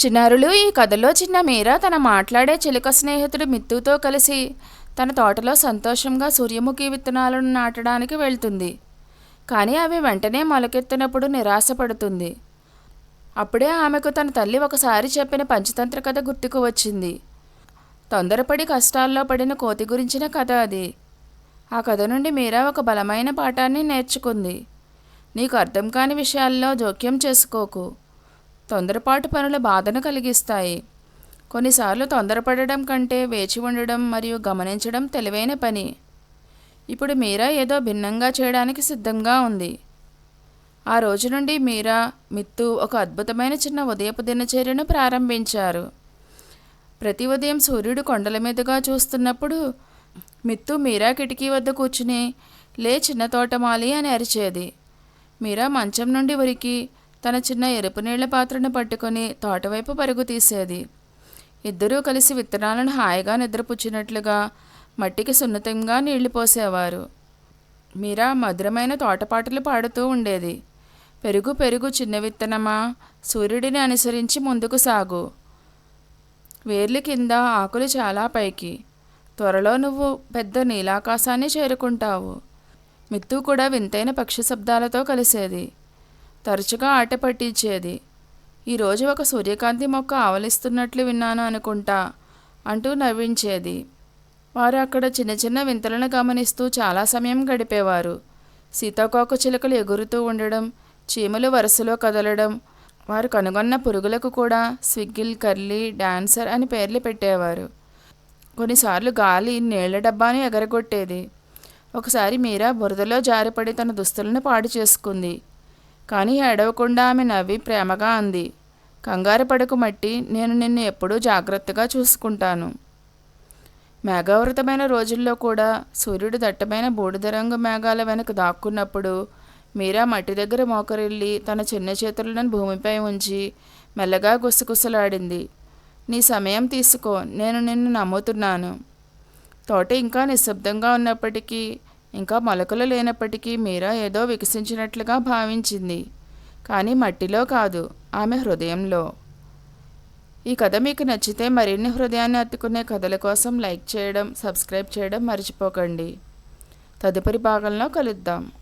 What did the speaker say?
చిన్నారులు ఈ కథలో చిన్న మీరా తన మాట్లాడే చిలుక స్నేహితుడు మిత్తుతో కలిసి తన తోటలో సంతోషంగా సూర్యముఖి విత్తనాలను నాటడానికి వెళ్తుంది. కానీ అవి వెంటనే మొలకెత్తినప్పుడు నిరాశపడుతుంది. అప్పుడే ఆమెకు తన తల్లి ఒకసారి చెప్పిన పంచతంత్ర కథ గుర్తుకు వచ్చింది. తొందరపడి కష్టాల్లో పడిన కోతి గురించిన కథ అది. ఆ కథ నుండి మీరా ఒక బలమైన పాఠాన్ని నేర్చుకుంది. నీకు అర్థం కాని విషయాల్లో జోక్యం చేసుకోకు. తొందరపాటు పనులు బాధను కలిగిస్తాయి. కొన్నిసార్లు తొందరపడడం కంటే వేచి ఉండడం మరియు గమనించడం తెలివైన పని. ఇప్పుడు మీరా ఏదో భిన్నంగా చేయడానికి సిద్ధంగా ఉంది. ఆ రోజు నుండి మీరా మిత్తు ఒక అద్భుతమైన చిన్న ఉదయపు దినచర్యను ప్రారంభించారు. ప్రతి ఉదయం సూర్యుడు కొండల మీదుగా చూస్తున్నప్పుడు మిత్తు మీరా కిటికీ వద్ద కూర్చుని లే చిన్న తోటమాలి అని అరిచేది. మీరా మంచం నుండి ఉరికి తన చిన్న ఎరుపు నీళ్ళ పాత్రను పట్టుకొని తోటవైపు పరుగు తీసేది. ఇద్దరూ కలిసి విత్తనాలను హాయిగా నిద్రపుచ్చినట్లుగా మట్టికి సున్నితంగా నీళ్ళు పోసేవారు. మీరా మధురమైన తోటపాటలు పాడుతూ ఉండేది. పెరుగు పెరుగు చిన్న విత్తనమా సూర్యుడిని అనుసరించి ముందుకు సాగు. వేర్లు కింద ఆకులు చాలా పైకి. త్వరలో నువ్వు పెద్ద నీలాకాశాన్ని చేరుకుంటావు. మిత్తు కూడా వింతైన పక్షి శబ్దాలతో కలిసేది. తరచుగా ఆట పట్టించేది. ఈరోజు ఒక సూర్యకాంతి మొక్క ఆవలిస్తున్నట్లు విన్నాను అనుకుంటా అంటూ నవ్వించేది. వారు అక్కడ చిన్న చిన్న వింతలను గమనిస్తూ చాలా సమయం గడిపేవారు. సీతాకోక చిలుకలు ఎగురుతూ ఉండడం చీమలు వరుసలో కదలడం వారు కనుగొన్న పురుగులకు కూడా స్విగ్గిల్ కర్లీ డాన్సర్ అని పేర్లు పెట్టేవారు. కొన్నిసార్లు గాలి నీళ్ళ డబ్బాను ఎగరగొట్టేది. ఒకసారి మీరా బురదలో జారిపడి తన దుస్తులను పాడు చేసుకుంది. కానీ ఏడవకుండా ఆమె నవ్వి ప్రేమగా అంది. కంగారు పడకు మట్టి నేను నిన్ను ఎప్పుడూ జాగ్రత్తగా చూసుకుంటాను. మేఘావృతమైన రోజుల్లో కూడా సూర్యుడు దట్టమైన బూడిద రంగు మేఘాల వెనక దాక్కున్నప్పుడు మీరా మట్టి దగ్గర మోకరిల్లి తన చిన్న చేతులను భూమిపై ఉంచి మెల్లగా గుసగుసలాడింది. నీ సమయం తీసుకో నేను నిన్ను నమ్ముతున్నాను. తోట ఇంకా నిశ్శబ్దంగా ఉన్నప్పటికీ ఇంకా మొలకలు లేనప్పటికీ మీరా ఏదో వికసించినట్లుగా భావించింది. కానీ మట్టిలో కాదు ఆమె హృదయంలో. ఈ కథ మీకు నచ్చితే మరిన్ని హృదయాన్ని అత్తుకునే కథల కోసం లైక్ చేయడం సబ్స్క్రైబ్ చేయడం మర్చిపోకండి. తదుపరి భాగంలో కలుద్దాం.